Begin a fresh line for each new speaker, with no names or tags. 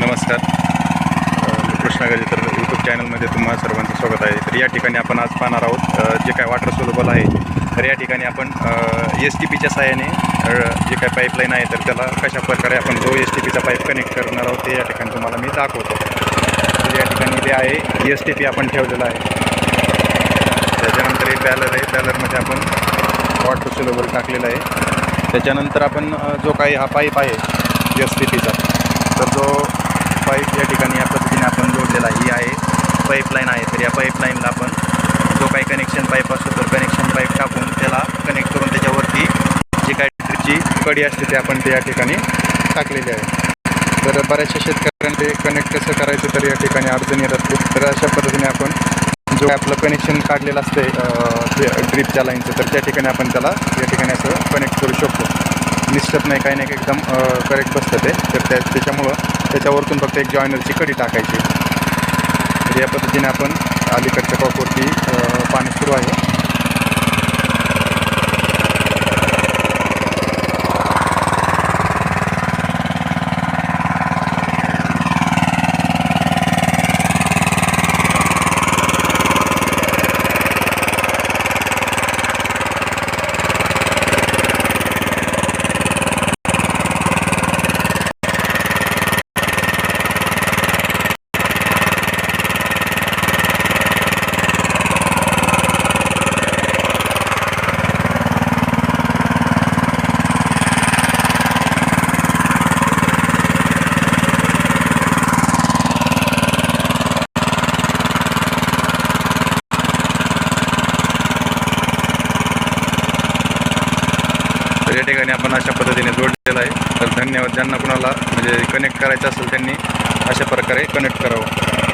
नमस्कार. अ, मी कृष्णा तर यूट्यूब चॅनलमध्ये तुम्हा सर्वांचं स्वागत आहे. तर या ठिकाणी आपण आज पाहणार आहोत जे काय वॉटर सोलेबल आहे तर या ठिकाणी आपण एस टी पीच्या साहाय्याने जे काय पाईपलाईन आहे तर त्याला कशा प्रकारे आपण जो एस टी पीचा पाईप कनेक्ट करणार आहोत ते या ठिकाणी तुम्हाला मी दाखवतो. तर या ठिकाणी जे आहे एस टी पी आपण ठेवलेलं आहे. त्याच्यानंतर एक बॅलर आहे बॅलरमध्ये आपण वॉटर सोलेबल टाकलेलं आहे. त्याच्यानंतर आपण जो काही हा पाईप आहे एस टी पीचा तर जो पाईप या ठिकाणी या पद्धतीने आपण जोडलेला आहे ही आहे. पाईपलाईन आहे. तर या पाईपलाईनला आपण जो काही कनेक्शन पाईप असतो तर कनेक्शन पाईप टाकून त्याला कनेक्ट करून त्याच्यावरती जी काही जी कडी असते ते आपण ते या ठिकाणी टाकलेली आहे. तर बऱ्याचशा शेतकऱ्यांना ते कनेक्ट कसं करायचं तर या ठिकाणी अडचणी येतात. तर अशा पद्धतीने आपण जो आपलं कनेक्शन काढलेलं असतं ड्रीपच्या लाईनचं तर त्या ठिकाणी आपण त्याला या ठिकाणी असं कनेक्ट करू शकतो. निसत नाही काही नाही एकदम करेक्ट बसतं ते. तर त्या त्याच्यामुळं त्याच्यावरतून फक्त एक जॉयनरची कडी टाकायची. तर या पद्धतीने आपण अलीकडच्या कॉकवरती पाणी सुरू आहे. तर या ठिकाणी आपण अशा पद्धतीने जोडलेलं आहे. तर धन्यवाद. ज्यांना कुणाला म्हणजे कनेक्ट करायचं असेल त्यांनी अशा प्रकारे कनेक्ट करावं.